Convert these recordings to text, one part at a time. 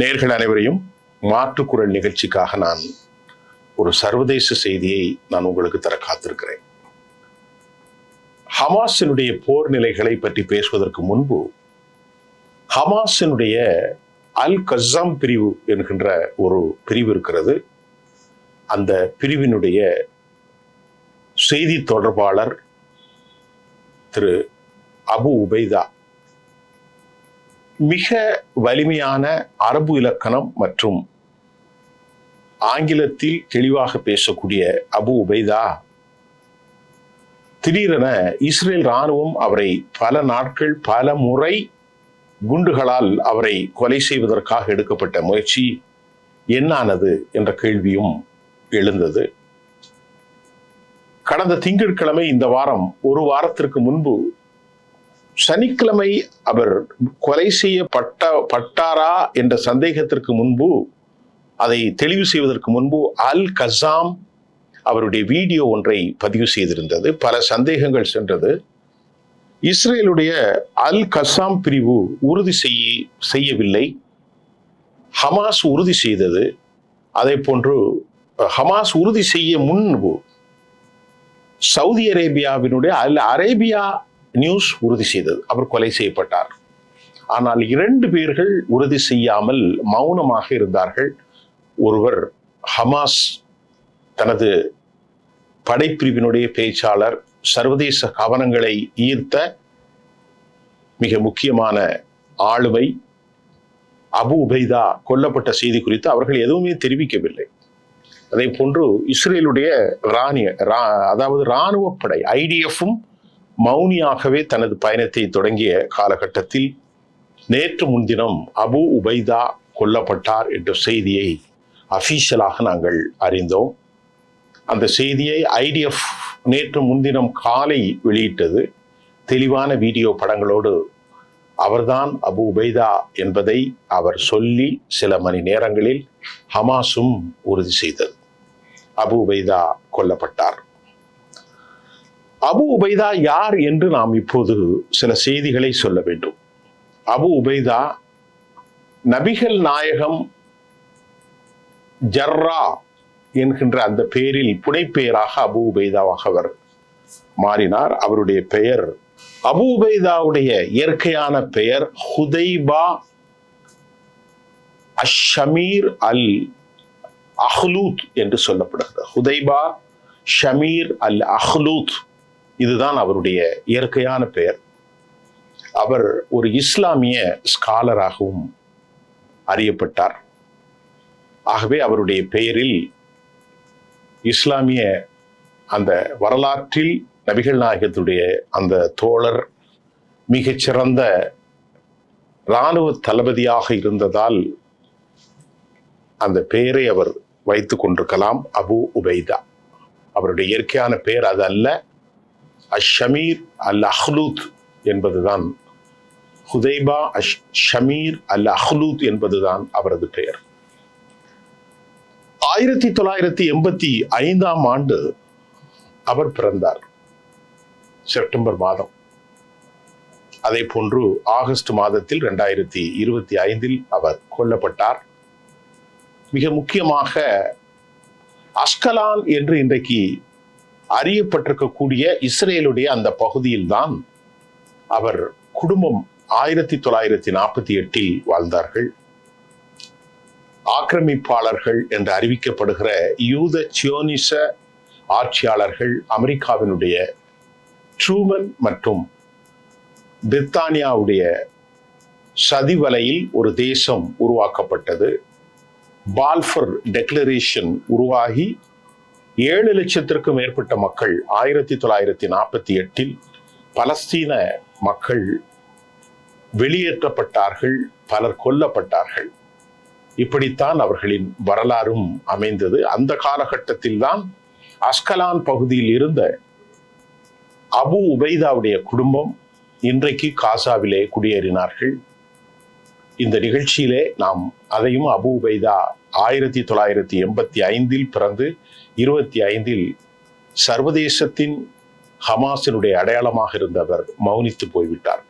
நேர்கள் அனைவரையும் மாற்றுக்குரல் நிகழ்ச்சிக்காக நான் ஒரு சர்வதேச செய்தியை நான் உங்களுக்கு தர காத்திருக்கிறேன். ஹமாஸினுடைய போர் நிலைகளை பற்றி பேசுவதற்கு முன்பு ஹமாஸினுடைய அல் கசாம் பிரிவு என்கின்ற ஒரு பிரிவு இருக்கிறது. அந்த பிரிவினுடைய செய்தி தொடர்பாளர் திரு அபு உபைதா மிக வலிமையான அரபு இலக்கணம் மற்றும் ஆங்கிலத்தில் தெளிவாக பேசக்கூடிய அபு உபைதா திடீரென இஸ்ரேல் இராணுவம் அவரை பல நாட்கள் பல முறை குண்டுகளால் அவரை கொலை செய்வதற்காக எடுக்கப்பட்ட முயற்சி என்னானது என்ற கேள்வியும் எழுந்தது. கடந்த திங்கட்கிழமை இந்த வாரம் ஒரு வாரத்திற்கு முன்பு சனிக்கிழமை அவர் கொலை செய்யப்பட்ட பட்டாரா என்ற சந்தேகத்திற்கு முன்பு அதை தெளிவு செய்வதற்கு முன்பு அல் கசாம் அவருடைய வீடியோ ஒன்றை பதிவு செய்திருந்தது. பல சந்தேகங்கள் சென்றது. இஸ்ரேலுடைய அல் கசாம் பிரிவு உறுதி செய்ய செய்யவில்லை. ஹமாஸ் உறுதி செய்தது. அதே போன்று ஹமாஸ் உறுதி செய்ய முன்பு சவுதி அரேபியாவினுடைய அல் அரேபியா நியூஸ் உறுதி செய்தது. அவர் கொலை செய்யப்பட்டார். ஆனால் இரண்டு பேர்கள் உறுதி செய்யாமல் மௌனமாக இருந்தார்கள். ஒருவர் ஹமாஸ் தனது படைப்பிரிவினுடைய பேச்சாளர் சர்வதேச கவனங்களை ஈர்த்த மிக முக்கியமான ஆளுமை அபு உபைதா கொல்லப்பட்ட செய்தி குறித்து அவர்கள் எதுவுமே தெரிவிக்கவில்லை. அதே போன்று இஸ்ரேலுடைய ராணிய அதாவது இராணுவப்படை படை ஐடிஎஃப்பும் மௌனியாகவே தனது பயணத்தை தொடங்கிய காலகட்டத்தில் நேற்று முன்தினம் அபு உபைதா கொல்லப்பட்டார் என்ற செய்தியை அஃபீஷியலாக நாங்கள் அறிந்தோம். அந்த செய்தியை ஐடிஎஃப் நேற்று முன்தினம் காலை வெளியிட்டது. தெளிவான வீடியோ படங்களோடு அவர்தான் அபு உபைதா என்பதை அவர் சொல்லி சில மணி நேரங்களில் ஹமாஸும் உறுதி செய்தது. அபு உபைதா கொல்லப்பட்டார். அபு உபைதா யார் என்று நாம் இப்போது சில செய்திகளை சொல்ல வேண்டும். அபு உபைதா நபிகள் நாயகம் ஜர்ரா என்கின்ற அந்த பெயரில் புனைப்பெயராக அபு உபைதாவாக அவர் மாறினார். அவருடைய பெயர் அபு உபைதாவுடைய இயற்கையான பெயர் ஹுதைபா அஷமீர் அல் அஹ்லூத் என்று சொல்லப்படுகிறது. ஹுதைபா ஷமீர் அல் அஹ்லூத் இதுதான் அவருடைய இயற்கையான பெயர். அவர் ஒரு இஸ்லாமிய ஸ்காலராகவும் அறியப்பட்டார். ஆகவே அவருடைய பெயரில் இஸ்லாமிய அந்த வரலாற்றில் நபிகள் நாயகத்துடைய அந்த தோழர் மிகச்சிறந்த இராணுவ தளபதியாக இருந்ததால் அந்த பெயரை அவர் வைத்து கொண்டிருக்கலாம். அபு உபைதா. அவருடைய இயற்கையான பெயர் அது அல்ல. அஷமீர் அல் அஹ்லூத் என்பதுதான். ஹுதைபா அஷ் ஷமீர் அல் அஹ்லூத் என்பதுதான் அவரது பெயர். ஆயிரத்தி தொள்ளாயிரத்தி எண்பத்தி ஐந்தாம் ஆண்டு அவர் பிறந்தார். செப்டம்பர் மாதம். அதே போன்று ஆகஸ்ட் மாதத்தில் ரெண்டாயிரத்தி இருபத்தி ஐந்தில் அவர் கொல்லப்பட்டார். மிக முக்கியமாக அஸ்கலான் என்று இன்றைக்கு அறியப்பட்டிருக்கக்கூடிய இஸ்ரேலுடைய அந்த பகுதியில்தான் அவர் குடும்பம் ஆயிரத்தி தொள்ளாயிரத்தி நாற்பத்தி எட்டில் வாழ்ந்தார்கள். ஆக்கிரமிப்பாளர்கள் என்று அறிவிக்கப்படுகிற யூத சியோனிச ஆட்சியாளர்கள் அமெரிக்காவினுடைய ட்ரூமன் மற்றும் பிரித்தானியாவுடைய சதிவலையில் ஒரு தேசம் உருவாக்கப்பட்டது. பால்ஃபர் டெக்ளரேஷன் உருவாகி ஏழு லட்சத்திற்கும் மேற்பட்ட மக்கள் ஆயிரத்தி தொள்ளாயிரத்தி நாற்பத்தி எட்டில் பலஸ்தீன மக்கள் வெளியேற்றப்பட்டார்கள் பலர் கொல்லப்பட்டார்கள். இப்படித்தான் அவர்களின் வரலாறும் அமைந்தது. அந்த காலகட்டத்தில் தான் அஸ்கலான் பகுதியில் இருந்த அபு உபைதாவுடைய குடும்பம் இன்றைக்கு காசாவிலே குடியேறினார்கள். இந்த நிகழ்ச்சியிலே நாம் அதையும் அபு உபைதா ஆயிரத்தி தொள்ளாயிரத்தி எண்பத்தி ஐந்தில் பிறந்து இருபத்தி ஐந்தில் சர்வதேசத்தின் ஹமாஸினுடைய அடையாளமாக இருந்தவர் மௌனித்து போய்விட்டார்.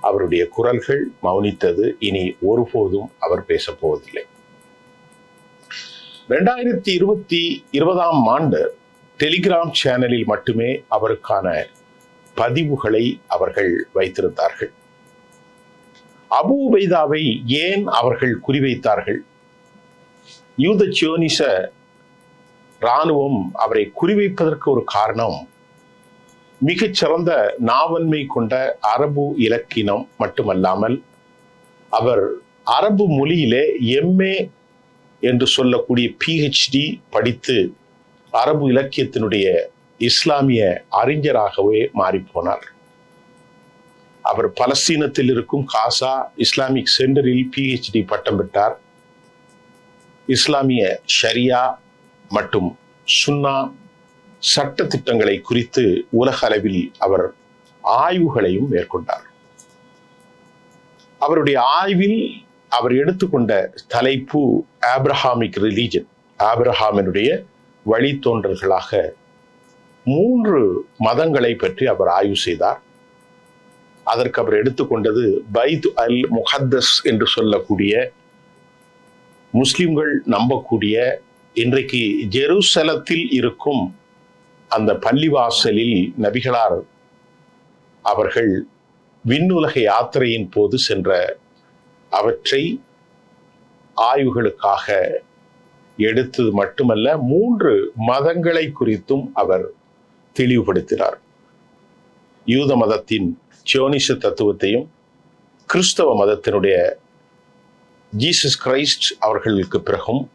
அவருடைய குரல்கள் மௌனித்தது. இனி ஒருபோதும் அவர் பேசப்போவதில்லை. ரெண்டாயிரத்தி இருபத்தி இருபதாம் ஆண்டு டெலிகிராம் சேனலில் மட்டுமே அவருக்கான பதிவுகளை அவர்கள் வைத்திருந்தார்கள். அபு உபைதாவை ஏன் அவர்கள் குறிவைத்தார்கள்? யூத சியோனிச இராணுவம் அவரை குறிவைப்பதற்கு ஒரு காரணம். மிகச்சிறந்த நாவன்மை கொண்ட அரபு இலக்கினம் மட்டுமல்லாமல் அவர் அரபு மொழியிலே எம்ஏ என்று சொல்லக்கூடிய பிஹெச்டி படித்து அரபு இலக்கியத்தினுடைய இஸ்லாமிய அறிஞராகவே மாறிப்போனார். அவர் பலஸ்தீனத்தில் இருக்கும் காசா இஸ்லாமிக் சென்டரில் பிஹெச்டி பட்டம் பெற்றார். இஸ்லாமிய ஷரியா மற்றும் சுன்னா சட்ட திட்டங்களை குறித்து உலக அளவில் அவர் ஆய்வுகளையும் மேற்கொண்டார். அவருடைய ஆய்வில் அவர் எடுத்துக்கொண்ட தலைப்பு ஆப்ரஹாமிக் ரிலீஜன் ஆப்ரஹாமினுடைய வழித்தோன்றல்களாக மூன்று மதங்களை பற்றி அவர் ஆய்வு செய்தார். அதற்கு அவர் எடுத்துக்கொண்டது பைத் அல் முஹத்தஸ் என்று சொல்லக்கூடிய முஸ்லிம்கள் நம்பக்கூடிய இன்றைக்கு ஜெருசலத்தில் இருக்கும் அந்த பள்ளிவாசலில் நபிகளார் அவர்கள் விண்ணுலக யாத்திரையின் போது சென்ற அவற்றை ஆய்வுகளுக்காக எடுத்தது மட்டுமல்ல மூன்று மதங்களை குறித்தும் அவர் தெளிவுபடுத்தினார். யூத மதத்தின் சியோனிச தத்துவத்தையும் கிறிஸ்தவ மதத்தினுடைய ஜீசஸ் கிரைஸ்ட் அவர்களுக்கு பிறகும்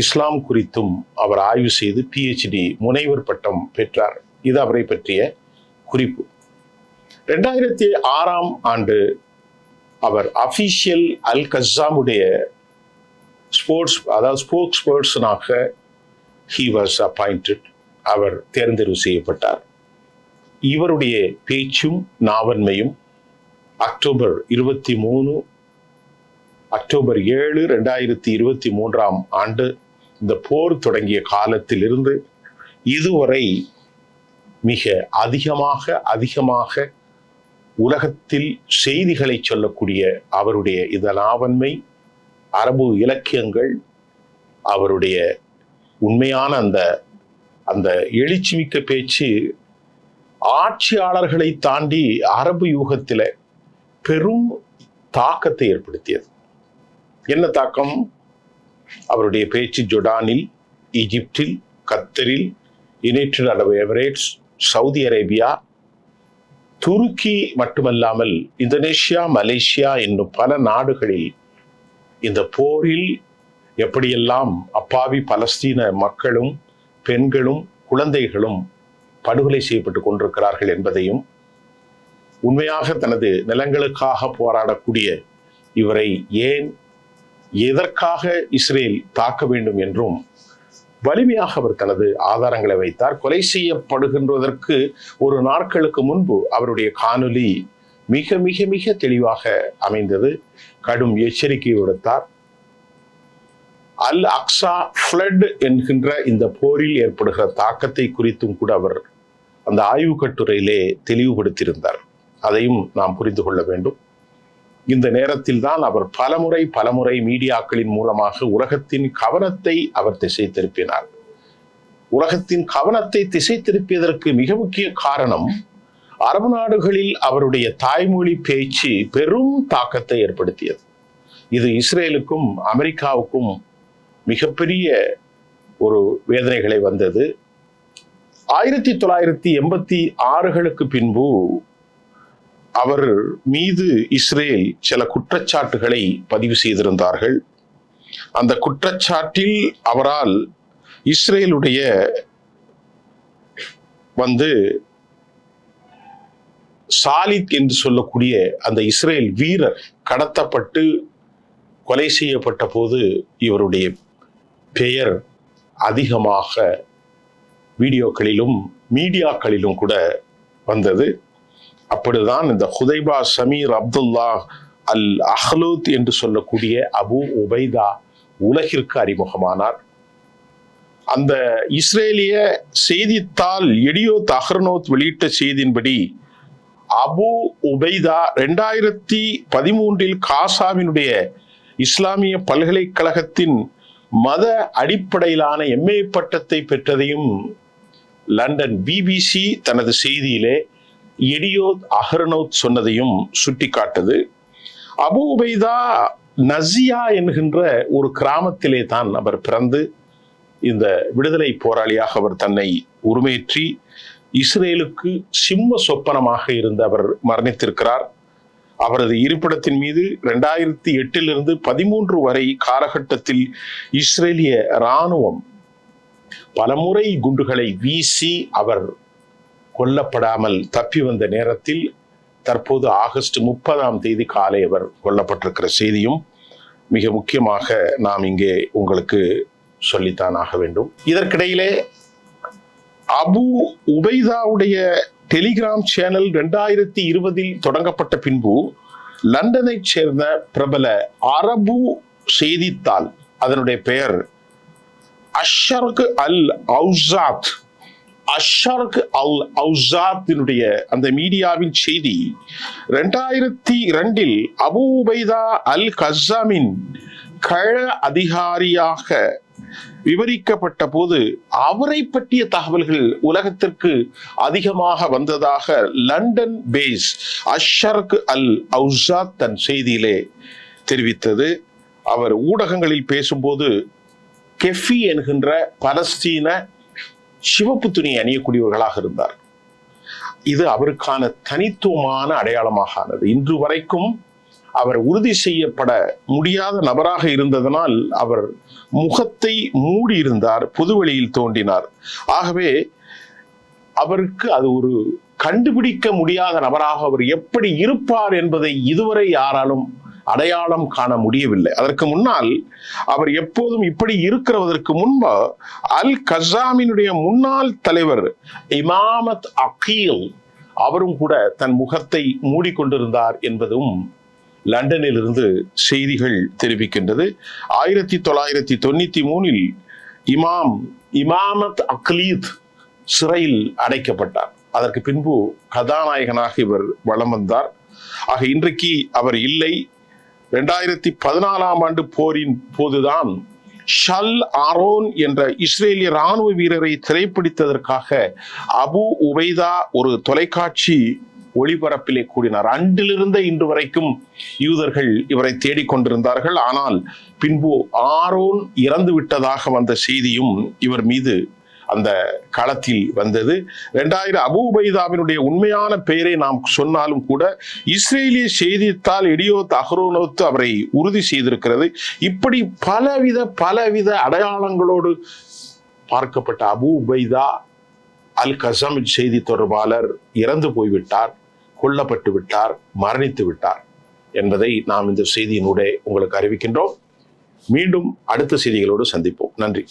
இஸ்லாம் குறித்தும் அவர் ஆய்வு செய்து பிஹெச்டி முனைவர் பட்டம் பெற்றார். இது அவரை பற்றிய குறிப்பு. ரெண்டாயிரத்தி ஆறாம் ஆண்டு அவர் அஃபீஷியல் அல் கஸாமுடைய ஸ்போர்ட்ஸ் அதாவது ஸ்போர்ட்ஸ் பர்சனாக ஹி வாஸ் அப்பாயிண்டட் அவர் தேர்ந்தெடுவு செய்யப்பட்டார். இவருடைய பேச்சும் நாவன்மையும் அக்டோபர் இருபத்தி மூணு அக்டோபர் ஏழு ரெண்டாயிரத்தி இருபத்தி மூன்றாம் ஆண்டு இந்த போர் தொடங்கிய காலத்திலிருந்து இதுவரை மிக அதிகமாக அதிகமாக உலகத்தில் செய்திகளை சொல்லக்கூடிய அவருடைய இதனாவன்மை அரபு இலக்கியங்கள் அவருடைய உண்மையான அந்த அந்த எழுச்சிமிக்க பேச்சு ஆட்சியாளர்களை தாண்டி அரபு யூகத்தில் பெரும் தாக்கத்தை ஏற்படுத்தியது. என்ன தாக்கம்? அவருடைய பேச்சு ஜொடானில் ஈஜிப்டில் கத்தரில் United Arab Emirates Saudi Arabia துருக்கி மட்டுமல்லாமல் இந்தோனேஷியா மலேசியா இன்னும் பல நாடுகளில் இந்த போரில் எப்படியெல்லாம் அப்பாவி பலஸ்தீன மக்களும் பெண்களும் குழந்தைகளும் படுகொலை செய்யப்பட்டு கொண்டிருக்கிறார்கள் என்பதையும் உண்மையாக தனது நிலங்களுக்காக போராடக்கூடிய இவரை ஏன் எதற்காக இஸ்ரேல் தாக்க வேண்டும் என்றும் வலிமையாக அவர் தனது ஆதாரங்களை வைத்தார். கொலை செய்யப்படுகின்றதற்கு ஒரு நாட்களுக்கு முன்பு அவருடைய காணொலி மிக மிக மிக தெளிவாக அமைந்தது. கடும் எச்சரிக்கை விடுத்தார். அல் அக்ஸா ஃப்ளட் என்கின்ற இந்த போரில் ஏற்படுகிற தாக்கத்தை குறித்தும் கூட அவர் அந்த ஆய்வு கட்டுரையிலே தெளிவுபடுத்தியிருந்தார். அதையும் நாம் புரிந்து கொள்ள வேண்டும். இந்த நேரத்தில் தான் அவர் பலமுறை பலமுறை மீடியாக்களின் மூலமாக உலகத்தின் கவனத்தை அவர் திசை திருப்பினார் உலகத்தின் கவனத்தை திசை திருப்பியதற்கு மிக முக்கிய காரணம் அரபு நாடுகளில் அவருடைய தாய்மொழி பேச்சு பெரும் தாக்கத்தை ஏற்படுத்தியது. இது இஸ்ரேலுக்கும் அமெரிக்காவுக்கும் மிகப்பெரிய ஒரு வேதனைகளை வந்தது. ஆயிரத்தி தொள்ளாயிரத்தி எண்பத்தி ஆறுகளுக்கு பின்பு அவர் மீது இஸ்ரேல் சில குற்றச்சாட்டுகளை பதிவு செய்திருந்தார்கள். அந்த குற்றச்சாட்டில் அவரால் இஸ்ரேலுடைய வந்து சாலித் என்று சொல்லக்கூடிய அந்த இஸ்ரேல் வீரர் கடத்தப்பட்டு கொலை செய்யப்பட்ட போது இவருடைய பெயர் அதிகமாக வீடியோக்களிலும் மீடியாக்களிலும் கூட வந்தது. அப்படிதான் இந்த ஹுதைபா சமீர் அப்துல்லா அல் அஹ்லூத் என்று சொல்லக்கூடிய அபு உபைதா உலகிற்கு அறிமுகமானார். அந்த இஸ்ரேலிய செய்தித்தாள் எடியோ தஹர்னோத் வெளியிட்ட செய்தியின்படி அபு உபைதா ரெண்டாயிரத்தி பதிமூன்றில் காசாவினுடைய இஸ்லாமிய பல்கலைக்கழகத்தின் மத அடிப்படையிலான எம்ஏ பட்டத்தை பெற்றதையும் லண்டன் பிபிசி தனது செய்தியிலே எடியோத் அஹர்னோத் சொன்னதையும் சுட்டிக்காட்டுது. அபு உபைதா நசியா என்கின்ற ஒரு கிராமத்திலே தான் அவர் பிறந்து இந்த விடுதலை போராளியாக அவர் தன்னை உருமேற்றி இஸ்ரேலுக்கு சிம்ம சொப்பனமாக இருந்து அவர் மரணித்திருக்கிறார். அவரது இருப்பிடத்தின் மீது ரெண்டாயிரத்தி எட்டிலிருந்து பதிமூன்று வரை காலகட்டத்தில் இஸ்ரேலிய இராணுவம் பலமுறை குண்டுகளை வீசி அவர் கொல்லப்படாமல் தப்பி வந்த நேரத்தில் தற்போது ஆகஸ்ட் முப்பதாம் தேதி காலை அவர் கொல்லப்பட்டிருக்கிற செய்தியும் மிக முக்கியமாக நாம் இங்கே உங்களுக்கு சொல்லித்தான் ஆக வேண்டும். இதற்கிடையிலே அபு உபைதாவுடைய டெலிகிராம் சேனல் ரெண்டாயிரத்தி இருபதில் தொடங்கப்பட்ட பின்பு லண்டனைச் சேர்ந்த பிரபல அரபு செய்தித்தாள் அதனுடைய பெயர் அஷர்க் அல் அவுசாத் அஷர்க் அல் அவுசாத்தினுடைய அந்த மீடியாவின் செய்தி ரெண்டாயிரத்தி இரண்டில் அபு உபைதா அல் கசாமின் கழ அதிகாரியாக விவரிக்கப்பட்ட போது அவரை பற்றிய தகவல்கள் உலகத்திற்கு அதிகமாக வந்ததாக லண்டன் பேஸ் அஷர்க் அல் அவுசாத் தன் செய்தியிலே தெரிவித்தது. அவர் ஊடகங்களில் பேசும்போது கெஃபி என்கின்ற பலஸ்தீன சிவப்பு துணி அணியக்கூடியவர்களாக இருந்தார். இது அவருக்கான தனித்துவமான அடையாளமாக ஆனது. இன்று வரைக்கும் அவர் உறுதி செய்யப்பட முடியாத நபராக இருந்ததனால் அவர் முகத்தை மூடி இருந்தார் பொதுவெளியில் தோன்றினார். ஆகவே அவருக்கு அது ஒரு கண்டுபிடிக்க முடியாத நபராக அவர் எப்படி இருப்பார் என்பதை இதுவரை யாராலும் அடையாளம் காண முடியவில்லை. அதற்கு முன்னால் அவர் எப்போதும் இப்படி இருக்கிறதற்கு முன்பு அல் கசாமினுடைய முன்னாள் தலைவர் இமாமத் அகீல் அவரும் கூட தன் முகத்தை மூடிக்கொண்டிருந்தார் என்பதும் லண்டனில் இருந்து செய்திகள் தெரிவிக்கின்றது. ஆயிரத்தி தொள்ளாயிரத்தி தொண்ணூத்தி மூணில் இமாம் இமாமத் அக்லீத் சிறையில் அடைக்கப்பட்டார். அதற்கு பின்பு கதாநாயகனாக இவர் வலம் வந்தார். ஆக இன்றைக்கு அவர் இல்லை. ரெண்டாயிரத்தி பதினாலாம் ஆண்டு போரின் போதுதான் ஷல் ஆரோன் என்ற இஸ்ரேலிய ராணுவ வீரரை திரைப்பிடித்ததற்காக அபு உபைதா ஒரு தொலைக்காட்சி ஒளிபரப்பிலே கூடினார் அன்றிலிருந்த இன்று வரைக்கும் யூதர்கள் இவரை தேடிக்கொண்டிருந்தார்கள் ஆனால் பின்பு ஆரோன் இறந்து விட்டதாக வந்த செய்தியும் இவர் மீது அந்த களத்தில் வந்தது. ரெண்டாயிரம் அபுபைதாவினுடைய உண்மையான பெயரை நாம் சொன்னாலும் கூட இஸ்ரேலிய செய்தித்தாள் இடியோத் அஹ்ரோனோத் அவரை உறுதி செய்திருக்கிறது. இப்படி பலவித பலவித அடையாளங்களோடு பார்க்கப்பட்ட அபு உபைதா அல் கசம் செய்தி தொடர்பாளர் இறந்து போய்விட்டார் கொல்லப்பட்டு விட்டார் மரணித்து விட்டார் என்பதை நாம் இந்த செய்தியினூடே உங்களுக்கு அறிவிக்கின்றோம். மீண்டும் அடுத்த செய்திகளோடு சந்திப்போம். நன்றி.